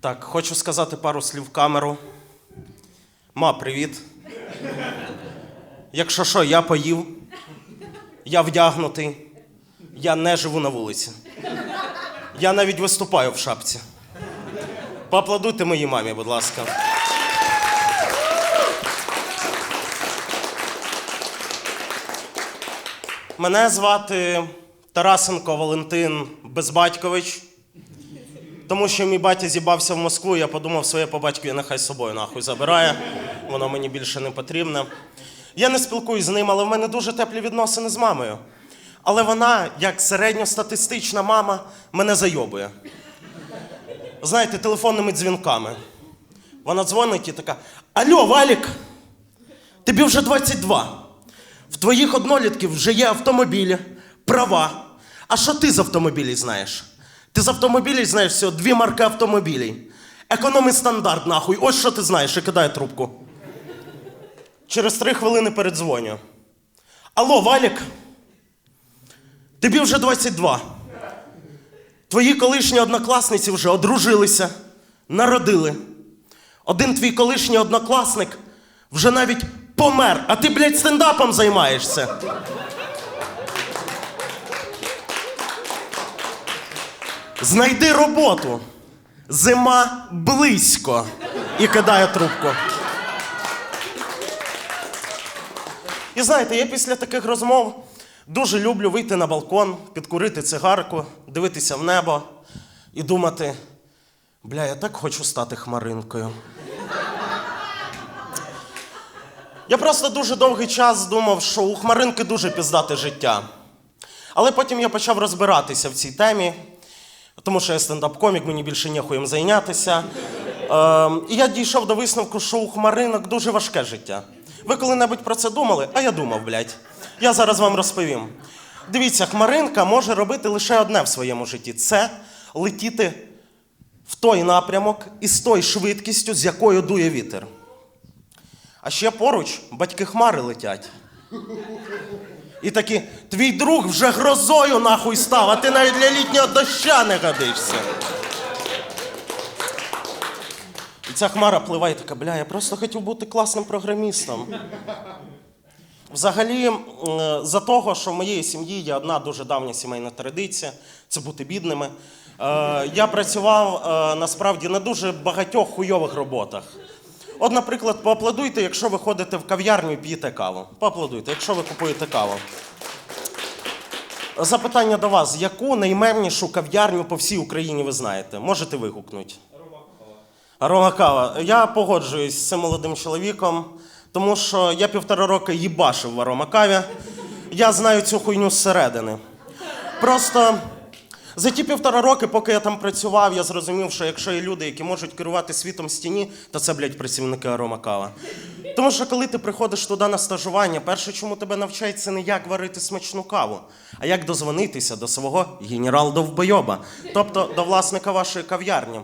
Так, хочу сказати пару слів в камеру. Ма, привіт. Якщо що, я поїв, я вдягнутий, я не живу на вулиці. Я навіть виступаю в шапці. Поаплодуйте моїй мамі, будь ласка. Мене звати Тарасенко Валентин Безбатькович. Тому що мій батя з'їбався в Москву, я подумав, своє по батькові нехай з собою нахуй забирає. Воно мені більше не потрібне. Я не спілкуюсь з ним, але в мене дуже теплі відносини з мамою. Але вона, як середньостатистична мама, мене зайобує. Знаєте, телефонними дзвінками. Вона дзвонить і така: Алло, Валік, тобі вже 22. В твоїх однолітків вже є автомобілі, права. А що ти з автомобілів знаєш? Ти з автомобілів знаєш всього дві марки автомобілів. Економий стандарт, нахуй. Ось що ти знаєш, і кидає трубку. Через три хвилини передзвоню. Алло, Валік. Тобі вже 22. Твої колишні однокласниці вже одружилися, народили. Один твій колишній однокласник вже навіть помер, а ти, блядь, стендапом займаєшся. Знайди роботу. Зима близько. І кидає трубку. І знаєте, я після таких розмов дуже люблю вийти на балкон, підкурити цигарку, дивитися в небо і думати: бля, я так хочу стати хмаринкою. Я просто дуже довгий час думав, що у хмаринки дуже піздате життя. Але потім я почав розбиратися в цій темі, тому що я стендап-комік, мені більше ніхуєм зайнятися. Ем, і я дійшов до висновку, що у хмаринок дуже важке життя. Ви коли-небудь про це думали? А я думав, блядь. Я зараз вам розповім. Дивіться, хмаринка може робити лише одне в своєму житті це летіти в той напрямок і з тою швидкістю, з якою дує вітер. А ще поруч батьки хмари летять. І такі, твій друг вже грозою нахуй став, а ти навіть для літнього доща не годишся. І ця хмара пливає така, бля, я просто хотів бути класним програмістом. Взагалі, за того, що в моєї сім'ї є одна дуже давня сімейна традиція це бути бідними. Е, я працював е, насправді на дуже багатьох хуйових роботах. От, наприклад, поаплодуйте, якщо ви ходите в кав'ярню і п'єте каву. Поаплодуйте, якщо ви купуєте каву. Запитання до вас: яку наймемнішу кав'ярню по всій Україні ви знаєте? Можете вигукнути? Арома кава. Я погоджуюсь з цим молодим чоловіком, тому що я півтора роки їбашив в аромакаві. Я знаю цю хуйню зсередини. Просто за ті півтора роки, поки я там працював, я зрозумів, що якщо є люди, які можуть керувати світом стіні, то це, блядь, працівники аромакава. Тому що коли ти приходиш туди на стажування, перше, чому тебе навчають, це не як варити смачну каву, а як дозвонитися до свого генерал-довбойоба, тобто до власника вашої кав'ярні.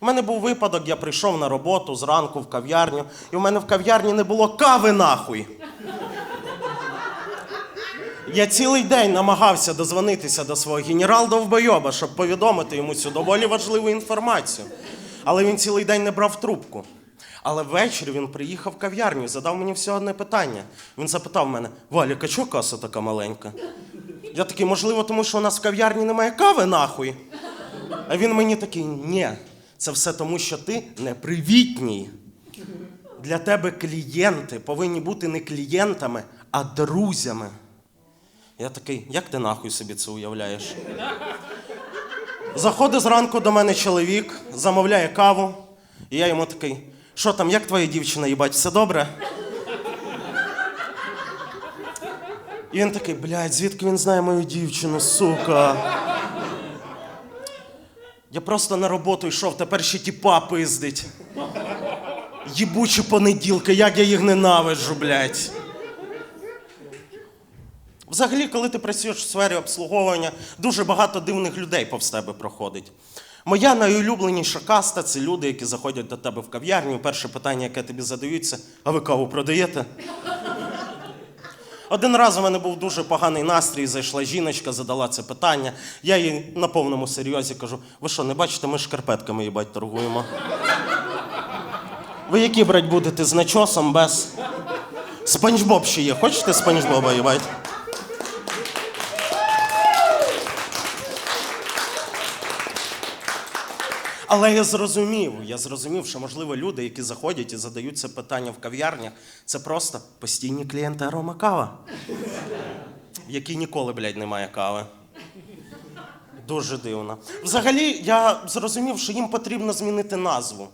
У мене був випадок, я прийшов на роботу зранку в кав'ярню, і в мене в кав'ярні не було кави нахуй. Я цілий день намагався дозвонитися до свого генерал-довбойоба, щоб повідомити йому цю доволі важливу інформацію. Але він цілий день не брав трубку. Але ввечері він приїхав в кав'ярню задав мені всього одне питання. Він запитав мене: Валік, а чого каса така маленька? Я такий, можливо, тому що у нас в кав'ярні немає кави нахуй. А він мені такий: ні, це все тому, що ти непривітній. Для тебе клієнти повинні бути не клієнтами, а друзями. Я такий, як ти нахуй собі це уявляєш? Заходить зранку до мене чоловік, замовляє каву, і я йому такий, що там, як твоя дівчина, їбать, все добре? І він такий, блядь, звідки він знає мою дівчину, сука? Я просто на роботу йшов, тепер ще тіпа пиздить. Їбучі понеділки, як я їх ненавиджу, блядь. Взагалі, коли ти працюєш в сфері обслуговування, дуже багато дивних людей повз тебе проходить. Моя найулюбленіша каста це люди, які заходять до тебе в кав'ярню. Перше питання, яке тобі задають, це а ви каву продаєте? Один раз у мене був дуже поганий настрій, зайшла жіночка, задала це питання. Я їй на повному серйозі кажу: ви що, не бачите, ми шкарпетками їбать торгуємо. Ви які брать будете з начосом без. Спанч Боб ще є. Хочете спанч Боба їбать? Але я зрозумів, я зрозумів, що можливо люди, які заходять і задають це питання в кав'ярнях, це просто постійні клієнти арома кава, в якій ніколи, блядь, немає кави. Дуже дивно. Взагалі, я зрозумів, що їм потрібно змінити назву.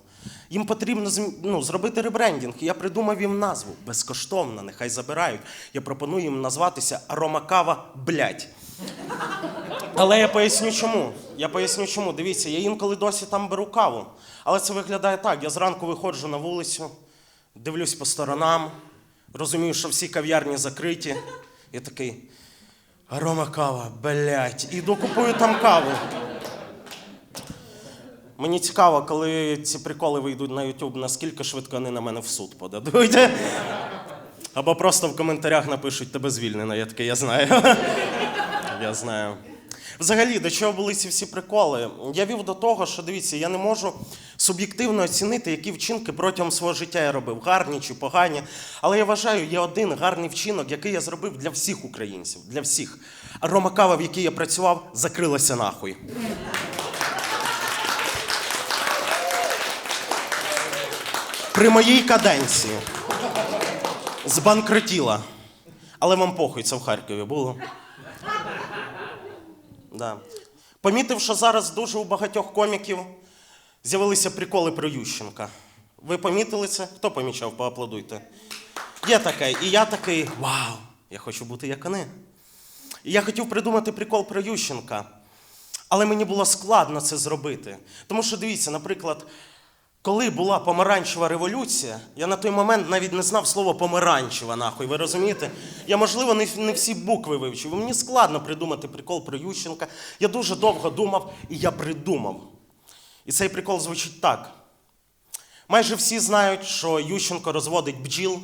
Їм потрібно ну, зробити ребрендінг. Я придумав їм назву безкоштовно, нехай забирають. Я пропоную їм назватися Аромакава блядь. Але я поясню чому. Я поясню чому. Дивіться, я інколи досі там беру каву. Але це виглядає так. Я зранку виходжу на вулицю, дивлюсь по сторонам, розумію, що всі кав'ярні закриті. Я такий. Арома кава, блядь, іду купую там каву. Мені цікаво, коли ці приколи вийдуть на YouTube, наскільки швидко вони на мене в суд подадуть. Або просто в коментарях напишуть тебе звільнено. Я такий, я знаю. Я знаю. Взагалі, до чого були ці всі приколи? Я вів до того, що дивіться, я не можу суб'єктивно оцінити, які вчинки протягом свого життя я робив, гарні чи погані. Але я вважаю, є один гарний вчинок, який я зробив для всіх українців, для всіх. А Рома Кава, в якій я працював, закрилася нахуй. При моїй каденції збанкротіла. Але вам похуй, це в Харкові було. Да. Помітив, що зараз дуже у багатьох коміків з'явилися приколи про Ющенка. Ви помітили це? Хто помічав? Поаплодуйте. Є таке, і я такий, вау, я хочу бути як вони. І я хотів придумати прикол про Ющенка, але мені було складно це зробити. Тому що дивіться, наприклад, коли була помаранчева революція, я на той момент навіть не знав слово помаранчева, нахуй, ви розумієте? Я, можливо, не, не всі букви вивчив. Мені складно придумати прикол про Ющенка. Я дуже довго думав, і я придумав. І цей прикол звучить так. Майже всі знають, що Ющенко розводить бджіл,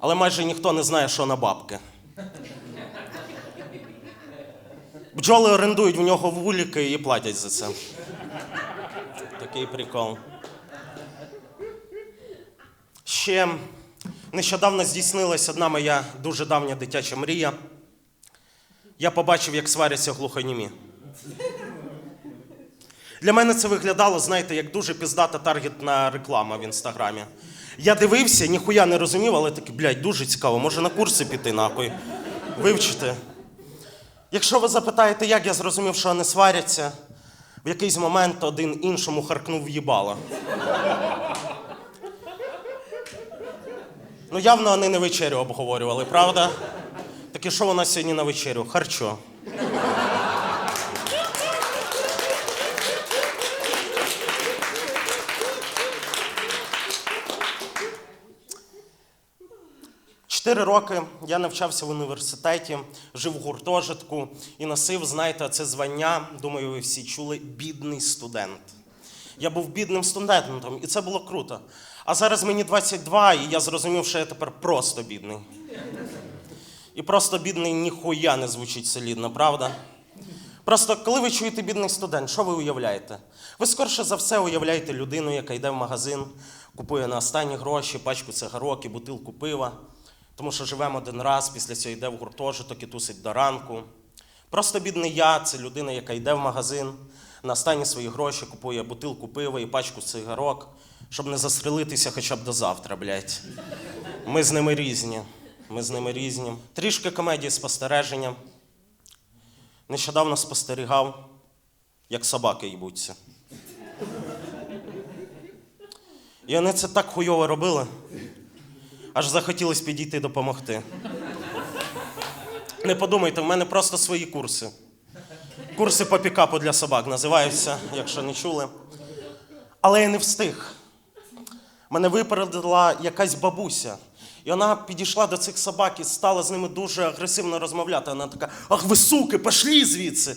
але майже ніхто не знає, що на бабки. Бджоли орендують в нього вуліки і платять за це. Такий прикол. Ще нещодавно здійснилась одна моя дуже давня дитяча мрія. Я побачив, як сваряться глухонімі. Для мене це виглядало, знаєте, як дуже піздата таргетна реклама в інстаграмі. Я дивився, ніхуя не розумів, але такий, блядь, дуже цікаво, може на курси піти нахуй, вивчити. Якщо ви запитаєте, як я зрозумів, що вони сваряться, в якийсь момент один іншому харкнув їбало. Ну, явно вони не вечерю обговорювали, правда? Так і що нас сьогодні на вечерю? Харчо. Чотири роки я навчався в університеті, жив у гуртожитку і носив, знаєте, це звання, думаю, ви всі чули, бідний студент. Я був бідним студентом, і це було круто. А зараз мені 22, і я зрозумів, що я тепер просто бідний. І просто бідний ніхуя не звучить солідно, правда? Просто коли ви чуєте бідний студент, що ви уявляєте? Ви скорше за все уявляєте людину, яка йде в магазин, купує на останні гроші пачку цигарок і бутилку пива, тому що живемо один раз, після цього йде в гуртожиток і тусить до ранку. Просто бідний я це людина, яка йде в магазин, на останні свої гроші купує бутилку пива і пачку цигарок, щоб не застрелитися хоча б до завтра, блядь. Ми з ними різні. Ми з ними різні. Трішки комедії спостереження. Нещодавно спостерігав, як собаки їбуться. І вони це так хуйово робили, аж захотілося підійти допомогти. Не подумайте, в мене просто свої курси. Курси по пікапу для собак називаються, якщо не чули. Але я не встиг. Мене випередила якась бабуся. І вона підійшла до цих собак і стала з ними дуже агресивно розмовляти. Вона така: Ах, ви суки, пошлі звідси.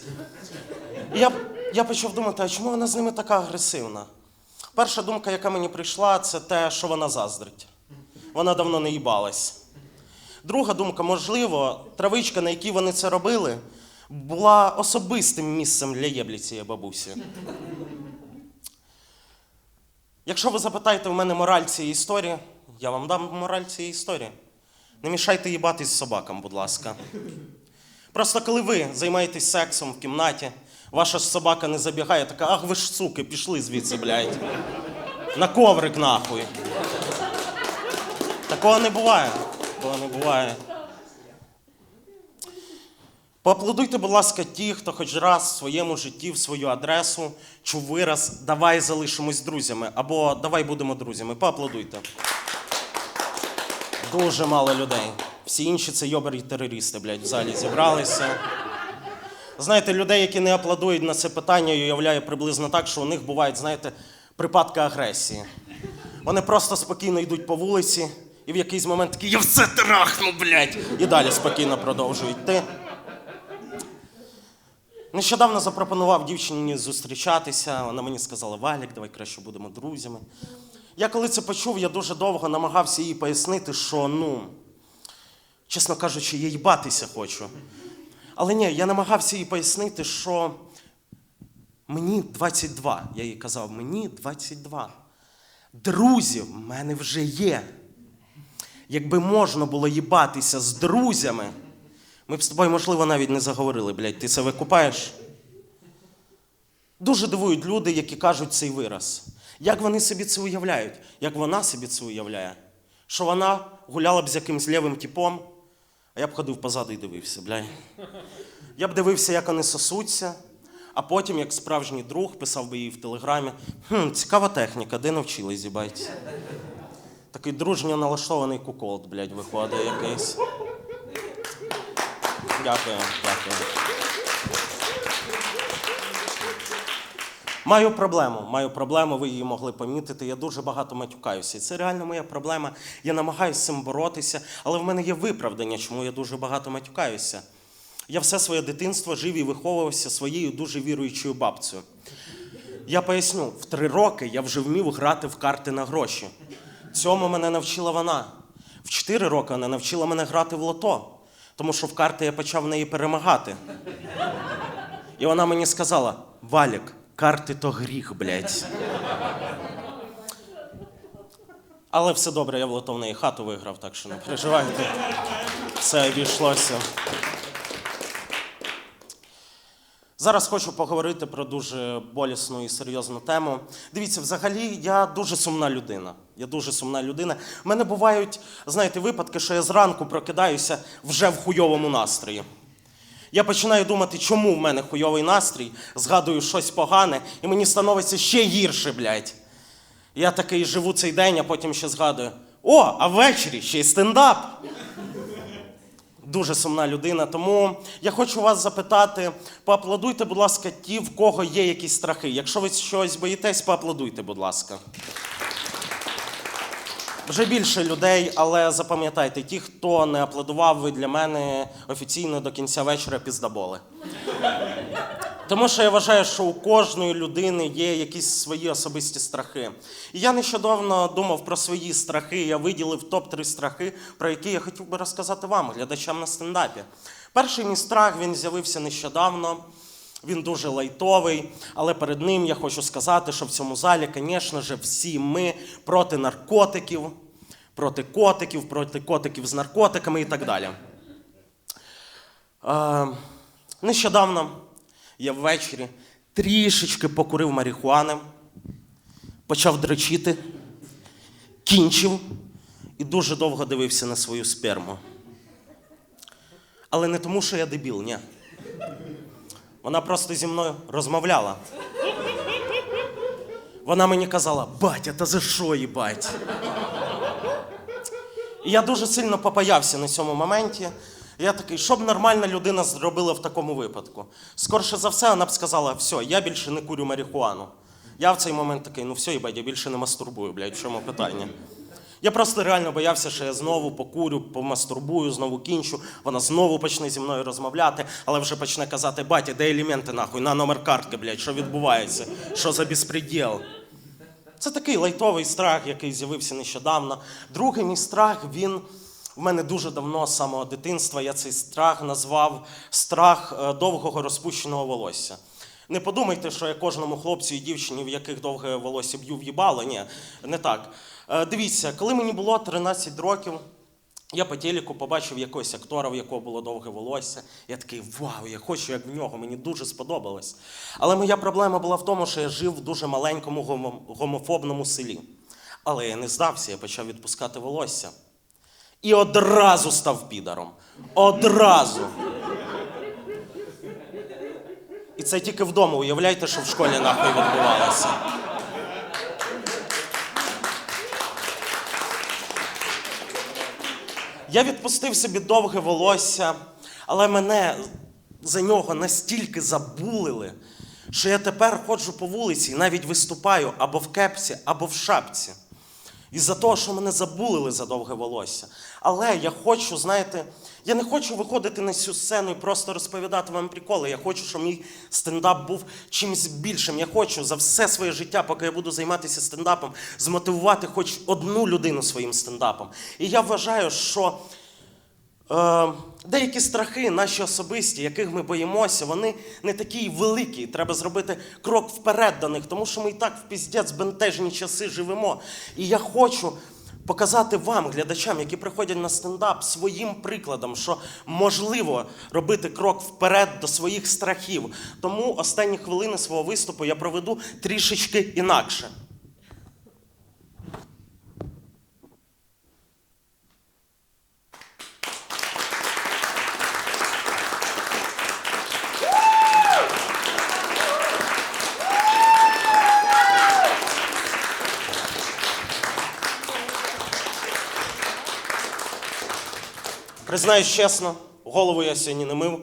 І я, я почав думати, а чому вона з ними така агресивна? Перша думка, яка мені прийшла, це те, що вона заздрить. Вона давно не їбалась. Друга думка, можливо, травичка, на якій вони це робили, була особистим місцем для єблі цієї бабусі. Якщо ви запитаєте в мене мораль цієї історії, я вам дам мораль цієї історії. Не мішайте їбатись з собакам, будь ласка. Просто коли ви займаєтесь сексом в кімнаті, ваша собака не забігає, така, ах ви ж суки, пішли звідси, блядь. На коврик нахуй. Такого не буває. Такого не буває. Поаплодуйте, будь ласка, ті, хто хоч раз в своєму житті, в свою адресу чув вираз Давай залишимось друзями або Давай будемо друзями. Поаплодуйте. Дуже мало людей. Всі інші це йобері терористи, блядь, в залі зібралися. Знаєте, людей, які не аплодують на це питання, уявляє приблизно так, що у них бувають, знаєте, припадки агресії. Вони просто спокійно йдуть по вулиці, і в якийсь момент такі я все трахну, блядь! І далі спокійно продовжують йти. Нещодавно запропонував дівчині зустрічатися. Вона мені сказала, Валік, давай краще будемо друзями. Я коли це почув, я дуже довго намагався їй пояснити, що ну, чесно кажучи, я їбатися хочу. Але ні, я намагався їй пояснити, що мені 22. Я їй казав, мені 22. Друзів в мене вже є. Якби можна було їбатися з друзями, ми б з тобою, можливо, навіть не заговорили, блядь, ти це викупаєш? Дуже дивують люди, які кажуть цей вираз. Як вони собі це уявляють? Як вона собі це уявляє? Що вона гуляла б з якимсь лівим типом, а я б ходив позаду і дивився, блядь. Я б дивився, як вони сосуться, а потім, як справжній друг, писав би їй в телеграмі: хм, цікава техніка, де навчились, зібать? Такий дружньо налаштований куколд, блядь, виходить якийсь. Дякую, дякую. Маю проблему, маю проблему, ви її могли помітити. Я дуже багато матюкаюся. І це реально моя проблема. Я намагаюся з цим боротися, але в мене є виправдання, чому я дуже багато матюкаюся. Я все своє дитинство жив і виховувався своєю дуже віруючою бабцею. Я поясню, в три роки я вже вмів грати в карти на гроші. Цьому мене навчила вона. В чотири роки вона навчила мене грати в лото, тому що в карти я почав в неї перемагати. І вона мені сказала: Валік, карти то гріх, блядь. Але все добре, я в лото в неї хату виграв, так що не переживайте. Все обійшлося. Зараз хочу поговорити про дуже болісну і серйозну тему. Дивіться, взагалі я дуже сумна людина. Я дуже сумна людина. У мене бувають, знаєте, випадки, що я зранку прокидаюся вже в хуйовому настрої. Я починаю думати, чому в мене хуйовий настрій, згадую щось погане, і мені становиться ще гірше, блядь. Я такий живу цей день, а потім ще згадую: о, а ввечері ще й стендап. Дуже сумна людина. Тому я хочу вас запитати: поаплодуйте, будь ласка, ті, в кого є якісь страхи. Якщо ви щось боїтесь, поаплодуйте, будь ласка. Вже більше людей, але запам'ятайте, ті, хто не аплодував, ви для мене офіційно до кінця вечора піздаболи. Тому що я вважаю, що у кожної людини є якісь свої особисті страхи. І я нещодавно думав про свої страхи. Я виділив топ-3 страхи, про які я хотів би розказати вам, глядачам на стендапі. Перший мій страх він з'явився нещодавно. Він дуже лайтовий, але перед ним я хочу сказати, що в цьому залі, звісно ж, всі ми проти наркотиків, проти котиків, проти котиків з наркотиками і так далі. Е, нещодавно я ввечері трішечки покурив марихуани, почав дрочити, кінчив і дуже довго дивився на свою сперму. Але не тому, що я дебіл, ні. Вона просто зі мною розмовляла. Вона мені казала, батя, та за що їбать? І я дуже сильно попаявся на цьому моменті. Я такий, що б нормальна людина зробила в такому випадку? Скорше за все, вона б сказала, все, я більше не курю марихуану. Я в цей момент такий, ну все, їбать, я більше не мастурбую, блядь, в чому питання? Я просто реально боявся, що я знову покурю, помастурбую, знову кінчу, вона знову почне зі мною розмовляти, але вже почне казати, батя, де елементи нахуй, на номер картки, блядь, що відбувається? Що за безпреділ? Це такий лайтовий страх, який з'явився нещодавно. Другий мій страх, він в мене дуже давно, з самого дитинства, я цей страх назвав страх е, довгого розпущеного волосся. Не подумайте, що я кожному хлопцю і дівчині, в яких довге волосся б'ю в їбало. Ні, не так. Е, Дивіться, коли мені було 13 років, я по телеку побачив якогось актора, в якого було довге волосся. Я такий вау, я хочу, як в нього, мені дуже сподобалось. Але моя проблема була в тому, що я жив в дуже маленькому гомофобному селі. Але я не здався, я почав відпускати волосся. І одразу став підаром. Одразу. І це тільки вдома. Уявляйте, що в школі нахуй відбувалося. Я відпустив собі довге волосся, але мене за нього настільки забулили, що я тепер ходжу по вулиці і навіть виступаю або в кепці, або в шапці. Із-за того, що мене забулили за довге волосся. Але я хочу, знаєте, я не хочу виходити на цю сцену і просто розповідати вам приколи. Я хочу, щоб мій стендап був чимось більшим. Я хочу за все своє життя, поки я буду займатися стендапом, змотивувати хоч одну людину своїм стендапом. І я вважаю, що деякі страхи, наші особисті, яких ми боїмося, вони не такі великі. Треба зробити крок вперед до них, тому що ми і так в піздець бентежні часи живемо. І я хочу показати вам, глядачам, які приходять на стендап, своїм прикладом, що можливо робити крок вперед до своїх страхів. Тому останні хвилини свого виступу я проведу трішечки інакше. Признаюсь чесно, голову я сьогодні не мив.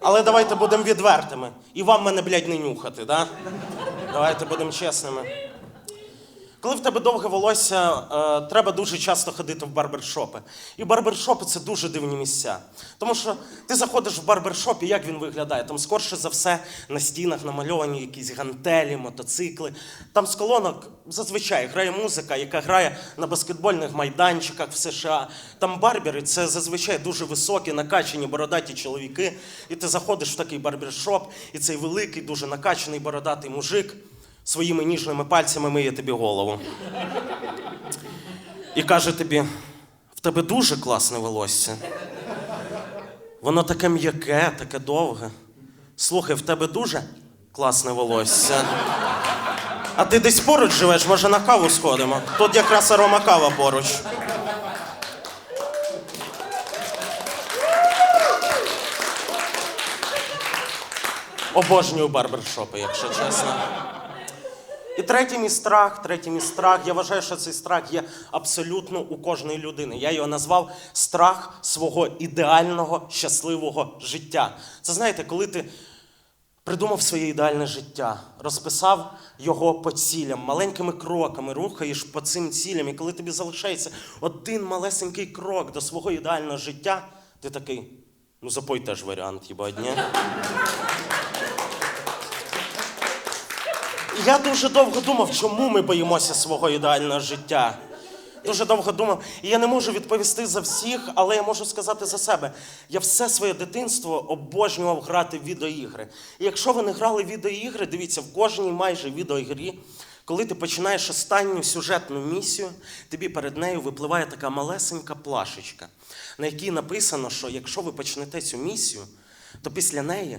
Але давайте будемо відвертими. І вам мене, блядь, не нюхати, да? Давайте будемо чесними. Коли в тебе довге волосся, е, треба дуже часто ходити в барбершопи. І барбершопи це дуже дивні місця. Тому що ти заходиш в барбершоп, і як він виглядає? Там скорше за все на стінах намальовані якісь гантелі, мотоцикли. Там з колонок зазвичай грає музика, яка грає на баскетбольних майданчиках в США. Там барбери це зазвичай дуже високі, накачані бородаті чоловіки. І ти заходиш в такий барбершоп, і цей великий, дуже накачаний бородатий мужик своїми ніжними пальцями миє тобі голову. І каже тобі: в тебе дуже класне волосся. Воно таке м'яке, таке довге. Слухай, в тебе дуже класне волосся. А ти десь поруч живеш, може на каву сходимо. Тут якраз арома кава поруч. Обожнюю барбершопи, якщо чесно. І третій мій страх, третій мій страх. Я вважаю, що цей страх є абсолютно у кожної людини. Я його назвав страх свого ідеального щасливого життя. Це знаєте, коли ти придумав своє ідеальне життя, розписав його по цілям, маленькими кроками рухаєш по цим цілям, і коли тобі залишається один малесенький крок до свого ідеального життя, ти такий, ну запой теж варіант, їбать, ні? Я дуже довго думав, чому ми боїмося свого ідеального життя. Дуже довго думав, і я не можу відповісти за всіх, але я можу сказати за себе. Я все своє дитинство обожнював грати в відеоігри. І якщо ви не грали в відеоігри, дивіться, в кожній майже відеоігрі, коли ти починаєш останню сюжетну місію, тобі перед нею випливає така малесенька плашечка, на якій написано, що якщо ви почнете цю місію, то після неї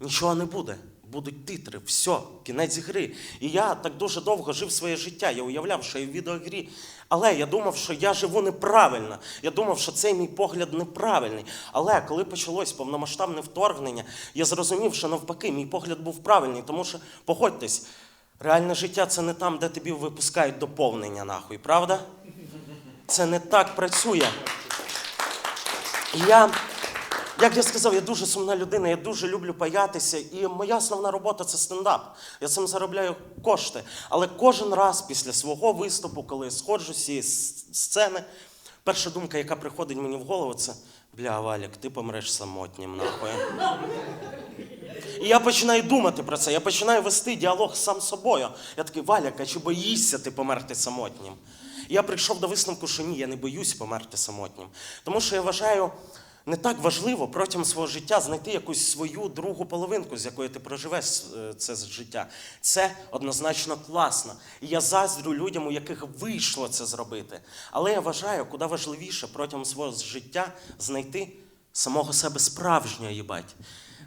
нічого не буде. Будуть титри, все, кінець гри. І я так дуже довго жив своє життя. Я уявляв, що я в відеогрі. Але я думав, що я живу неправильно. Я думав, що цей мій погляд неправильний. Але коли почалось повномасштабне вторгнення, я зрозумів, що навпаки, мій погляд був правильний. Тому що, погодьтесь, реальне життя це не там, де тобі випускають доповнення, нахуй, правда? Це не так працює. І я, як я сказав, я дуже сумна людина, я дуже люблю паятися, і моя основна робота це стендап. Я цим заробляю кошти. Але кожен раз після свого виступу, коли я сходжу з цієї сцени, перша думка, яка приходить мені в голову, це бля, Валік, ти помреш самотнім, нахуй. І я починаю думати про це, я починаю вести діалог сам з собою. Я такий, Валяк, а чи боїшся ти померти самотнім? Я прийшов до висновку, що ні, я не боюсь померти самотнім. Тому що я вважаю, не так важливо протягом свого життя знайти якусь свою другу половинку, з якою ти проживеш е, це життя. Це однозначно класно. І я заздрю людям, у яких вийшло це зробити. Але я вважаю, куди важливіше протягом свого життя знайти самого себе справжнього, їбать.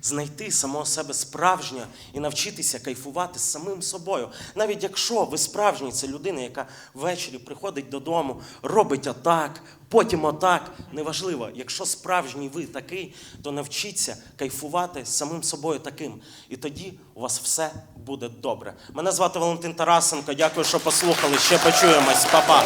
Знайти самого себе справжнього і навчитися кайфувати з самим собою. Навіть якщо ви справжній, це людина, яка ввечері приходить додому, робить отак, потім отак. Неважливо, якщо справжній ви такий, то навчіться кайфувати з самим собою таким. І тоді у вас все буде добре. Мене звати Валентин Тарасенко. Дякую, що послухали. Ще почуємось. Па-па.